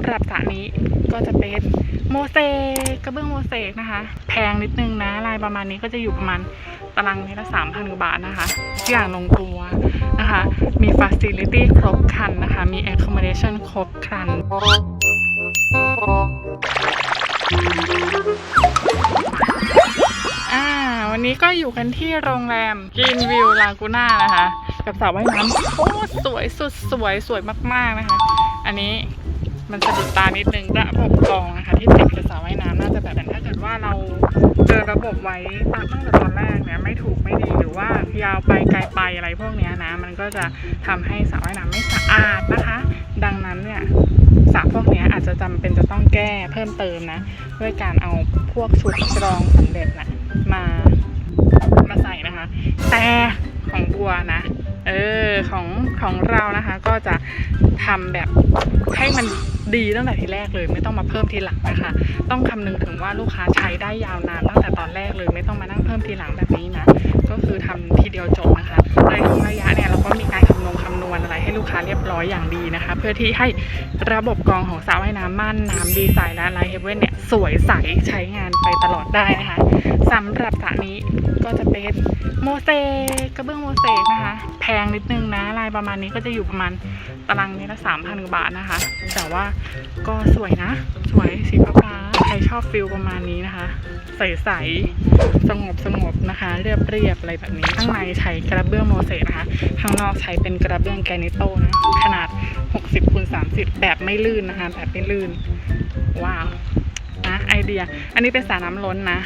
ำหรับสระนี้ก็จะเป็นโมเสกกระเบื้องโมเสกนะคะ แพงนิดนึงนะลายประมาณนี้ก็จะอยู่ประมาณตารางเมตรละสามพันกว่าบาทนะคะทุกอย่างลงตัวนะคะ มีฟ a ซิลิตี้ครบครันนะคะ มี accommodation ครบครันอ่าวันนี้ก็อยู่กันที่โรงแรมกินวิวลากูน่านะคะ กับสระว่ายน้ำโอ้สวยสุดสวยสวยมาก ๆ นะคะ อันนี้ มันสะดุดตานิดนึงระบบกรองนะคะที่ติดกับสระว่ายน้ำน่าจะแบบถ้าเกิดว่าเราเจอระบบไว้ตั้งแต่ตอนแรกเนี่ยไม่ถูกไม่ดีหรือว่ายาวไปไกลไปอะไรพวกเนี้ยนะมันก็จะทำให้สระว่ายน้ำไม่สะอาดนะคะ ดังนั้นเนี่ยสระพวกเนี้ยอาจจะจำเป็นจะต้องแก้เพิ่มเติมนะด้วยการเอาพวกชุดกรองสำเร็จนะมามาใส่นะคะ แต่ของบัวนะ เออของของเรานะคะก็จะทำแบบให้มันดีตั้งแต่ทีแรกเลย ไม่ต้องมาเพิ่มทีหลังนะคะ ต้องคำนึงถึงว่าลูกค้าใช้ได้ยาวนานตั้งแต่ตอนแรกเลย ไม่ต้องมานั่งเพิ่มทีหลังแบบนี้นะ ก็คือทำทีเดียวจบนะคะ เรียบร้อยอย่างดีนะคะ เพื่อที่ให้ระบบกรองของสระว่ายน้ำม่านน้ำดีไซน์และไลท์เฮเว่นเนี่ยสวยใสใช้งานไปตลอดได้นะคะสำหรับสระนี้ก็จะเป็นโมเสกกระเบื้องโมเสกนะคะ แพงนิดนึงนะลายประมาณนี้ก็จะอยู่ประมาณตารางเมตรละสามพันกว่าบาทนะคะ แต่ว่าก็สวยนะ สวยสีฟ้า ชอบฟิลประมาณนี้นะคะ ใสๆสงบสงบนะคะ เรียบเรียบอะไรแบบนี้ข้างในใช้กระเบื้องโมเสกนะคะข้างนอกใช้เป็นกระเบื้องแกรนิโตนะขนาด 60คูณ30 แบบไม่ลื่นนะคะ แบบไม่ลื่น ว้าวนะไอเดีย อันนี้เป็นสระน้ำล้นนะ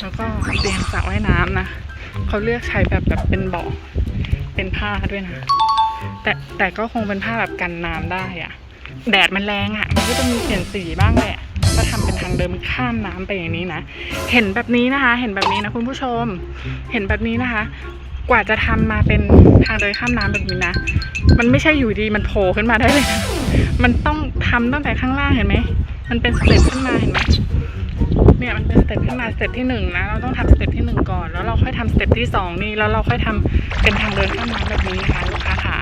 แล้วก็เตียงสระว่ายน้ำนะเขาเลือกใช้แบบแบบเป็นเบาะเป็นผ้าด้วยนะ แต่แต่ก็คงเป็นผ้าแบบกันน้ำได้อะแดดมันแรงอะมันก็จะมีเปลี่ยนสีบ้างแหละางเดินข้ามน้ำไปอย่างนี้นะ เห็นแบบนี้นะคะ เห็นแบบนี้นะคุณผู้ชม เห็นแบบนี้นะคะ กว่าจะทำมาเป็นทางเดินข้ามน้ำแบบนี้นะ มันไม่ใช่อยู่ดีมันโผล่ขึ้นมาได้เลยนะมันต้องทำตั้งแต่ข้างล่างเห็นไหม มันเป็นสเต็ปขึ้นมาเห็นไหมเนี่ยมันเป็นสเต็ปขึ้นมาสเต็ปที่หนึ่งนะ เราต้องทำสเต็ปที่หนึ่งก่อน แล้วเราค่อยทำสเต็ปที่สองนี่ แล้วเราค่อยทำเป็นทางเดินข้ามน้ำแบบนี้ค่ะลูกค้าค่ะ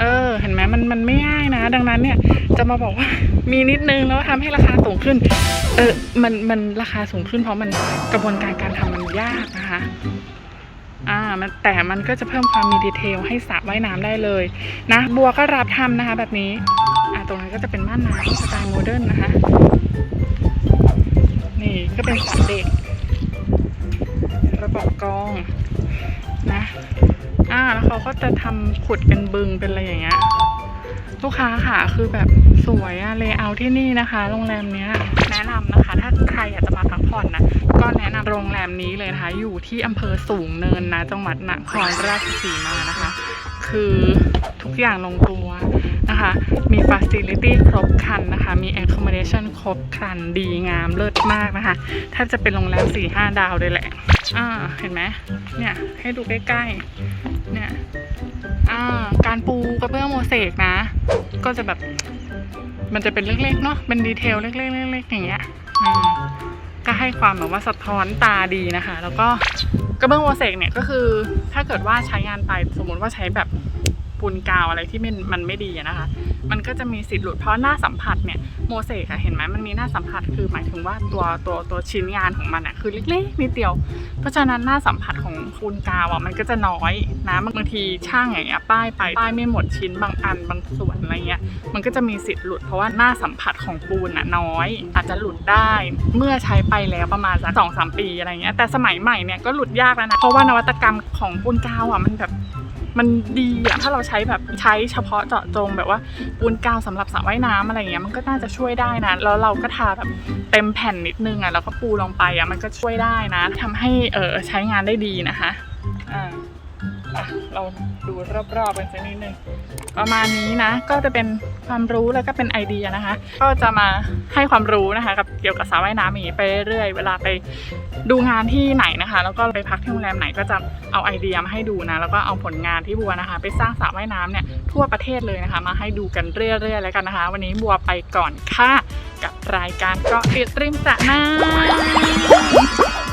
เออ เห็นไหมมันมันไม่ง่ายนะ ดังนั้นเนี่ย จะมาบอกว่ามีนิดนึงแล้วทำให้ราคาสูงขึ้น เออมันมันราคาสูงขึ้นเพราะมันกระบวนการการทำมันยากนะคะอ่ามันแต่มันก็จะเพิ่มความมีดีเทลให้สระว่ายน้ำได้เลยนะบัวก็รับทำนะคะ แบบนี้อ่าตรงนั้นก็จะเป็นม่านน้ำสไตล์โมเดิร์นนะคะ นี่ก็เป็นสระเด็ก ระบบกรอง นะอ่าแล้วเขาก็จะทำขุดเป็นบึงเป็นอะไรอย่างเงี้ย ลูกค้าค่ะคือแบบสวยอะเลเยอร์ที่นี่นะคะ โรงแรมเนี้ยแนะนำนะคะ ถ้าใครอยากจะมาพักผ่อนนะก็แนะนำโรงแรมนี้เลยนะคะ อยู่ที่อำเภอสูงเนินนะ จังหวัดนครราชสีมานะคะ คือทุกอย่างลงตัวนะคะ มีฟ a ซิลิตี้ครบครันนะคะ มี accommodation ครบครันดีงามเลิศมากนะคะแทบจะเป็นโรงแรม4 5ดาวเลยแหละอ่าเห็นไหมเนี่ยให้ดูใกล้ๆเนี่ยอ่าการปูกระเบื้องโมเสกนะ ก็จะแบบ มันจะเป็นเล็กๆเนาะเป็นดีเทลเล็กๆเล็กๆอย่างเงี้ยก็ให้ความแบบว่าสะท้อนตาดีนะคะ แล้วก็กระเบื้องโอเซกเนี่ยก็คือถ้าเกิดว่าใช้งานไปสมมติว่าใช้แบบ ปูนกาวอะไรที่มันมันไม่ดีนะคะ มันก็จะมีสิทธิ์หลุดเพราะหน้าสัมผัสเนี่ยโมเสกอะเห็นไหมมันมีหน้าสัมผัสคือหมายถึงว่าตัวตัวตัวชิ้นงานของมันอะคือเล็กๆนิดเดียว เพราะฉะนั้นหน้าสัมผัสของปูนกาวอะมันก็จะน้อยนะบางทีช่างอย่างเงี้ยป้ายไปป้ายไม่หมดชิ้นบางอันบางส่วนอะไรเงี้ยมันก็จะมีสิทธิ์หลุดเพราะว่าหน้าสัมผัสของปูนอะน้อย อาจจะหลุดได้เมื่อใช้ไปแล้วประมาณสักสองสามปีอะไรเงี้ยแต่สมัยใหม่เนี่ยก็หลุดยากแล้วนะเพราะว่านวัตกรรมของปูนกาวอะมันแบบ มันดีอะถ้าเราใช้แบบใช้เฉพาะเจาะจงแบบว่าปูนกาวสำหรับสระว่ายน้ำอะไรเงี้ยมันก็น่าจะช่วยได้นะแล้วเราก็ทาแบบเต็มแผ่นนิดนึงอะแล้วก็ปูลงไปอะมันก็ช่วยได้นะทำให้เออใช้งานได้ดีนะคะอ่า อะเราดูรอบๆกันสักนิดนึงประมาณนี้นะ ก็จะเป็นความรู้แล้วก็เป็นไอเดียนะคะ ก็จะมาให้ความรู้นะคะกับเกี่ยวกับสระว่ายน้ำอย่างนี้ไปเรื่อยเวลาไปดูงานที่ไหนนะคะ แล้วก็ไปพักที่โรงแรมไหนก็จะเอาไอเดียมาให้ดูนะ แล้วก็เอาผลงานที่บัวนะคะ ไปสร้างสระว่ายน้ำเนี่ยทั่วประเทศเลยนะคะ มาให้ดูกันเรื่อยๆแล้วกันนะคะ วันนี้บัวไปก่อนค่ะกับรายการเกาะติดริมสระน้ำ